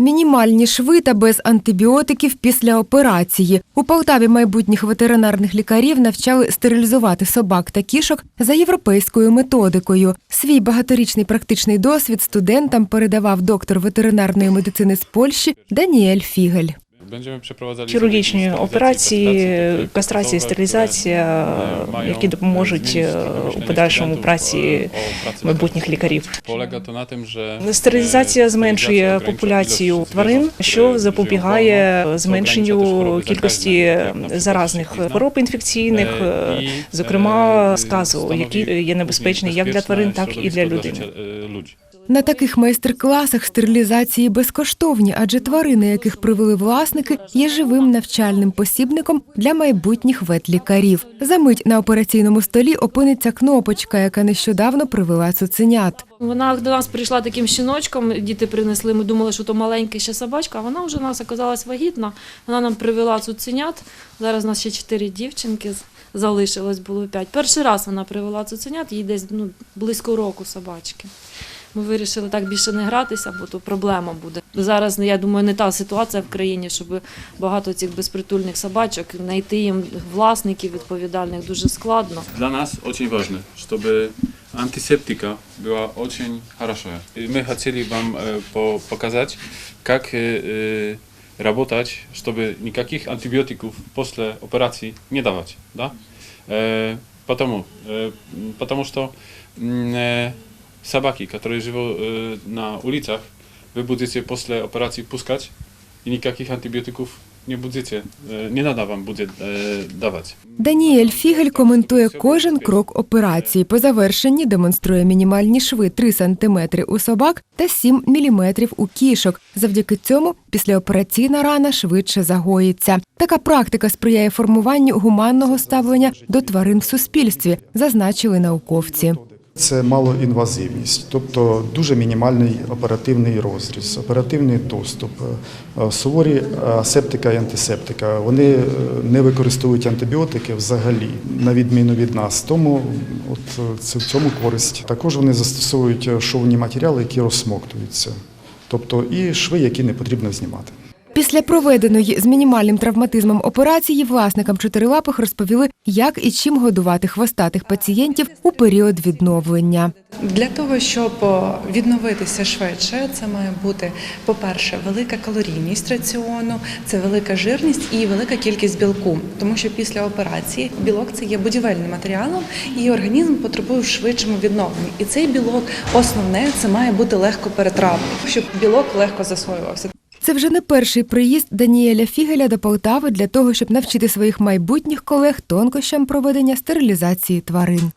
Мінімальні шви та без антибіотиків після операції. У Полтаві майбутніх ветеринарних лікарів навчали стерилізувати собак та кішок за європейською методикою. Свій багаторічний практичний досвід студентам передавав доктор ветеринарної медицини з Польщі Даніель Фігель. Хірургічні операції, кастрація, стерилізація, e, які допоможуть е, у подальшому праці e, майбутніх лікарів. Стерилізація e, зменшує популяцію тварин, що запобігає зменшенню кількості заразних хвороб інфекційних, E, е, зокрема e, сказу, які є небезпечні як для тварин, так і для людини. На таких майстер-класах стерилізації безкоштовні, адже тварини, яких привели власники, є живим навчальним посібником для майбутніх ветлікарів. Замить на операційному столі опиниться кнопочка, яка нещодавно привела цуценят. Вона до нас прийшла таким щіночком, діти принесли. Ми думали, що то маленька ще собачка, а вона вже у нас оказалась вагітна. Вона нам привела цуценят. Зараз у нас ще чотири дівчинки залишилось, було п'ять. Перший раз вона привела цуценят, їй десь ну, близько року собачки. Ми вирішили так більше не гратися, бо то проблема буде. Зараз, ну, я думаю, не та ситуація в країні, щоб багато цих безпритульних собачок, знайти їм власників відповідальних дуже складно. Dla nas очень важно, чтобы антисептика была очень хорошая. И мы хотели вам э, по- показать, как э, э, работать, чтобы никаких антибиотиков после операции не давать. Да? Э, потому, э, м, потому что м, э, собаки, которые живут э, на улицах, вы будете после операции пускать и никаких антибиотиков не будете, э, не надо вам будет э, давать. Даніель Фігель коментує кожен крок операції. По завершенні демонструє мінімальні шви 3 см у собак та 7 мм у кішок. Завдяки цьому післяопераційна рана швидше загоїться. Така практика сприяє формуванню гуманного ставлення до тварин в суспільстві, зазначили науковці. Це малоінвазивність, тобто дуже мінімальний оперативний розріз, оперативний доступ, е, суворі е, асептика і антисептика. Вони е, не використовують антибіотики взагалі, на відміну від нас. Тому от е, це в цьому користь. Також вони застосовують е, шовні матеріали, які розсмоктуються, тобто і шви, які не потрібно знімати. Після проведеної з мінімальним травматизмом операції власникам чотирилапих розповіли, як і чим годувати хвостатих пацієнтів у період відновлення. Для того, щоб відновитися швидше, це має бути, по-перше, велика калорійність раціону, це велика жирність і велика кількість білку. Тому що після операції білок це є будівельним матеріалом, і організм потребує в швидшому відновленні. І цей білок основне це має бути легко перетравлений, щоб білок легко засвоювався. Це вже не перший приїзд Даніеля Фігеля до Полтави для того, щоб навчити своїх майбутніх колег тонкощам проведення стерилізації тварин.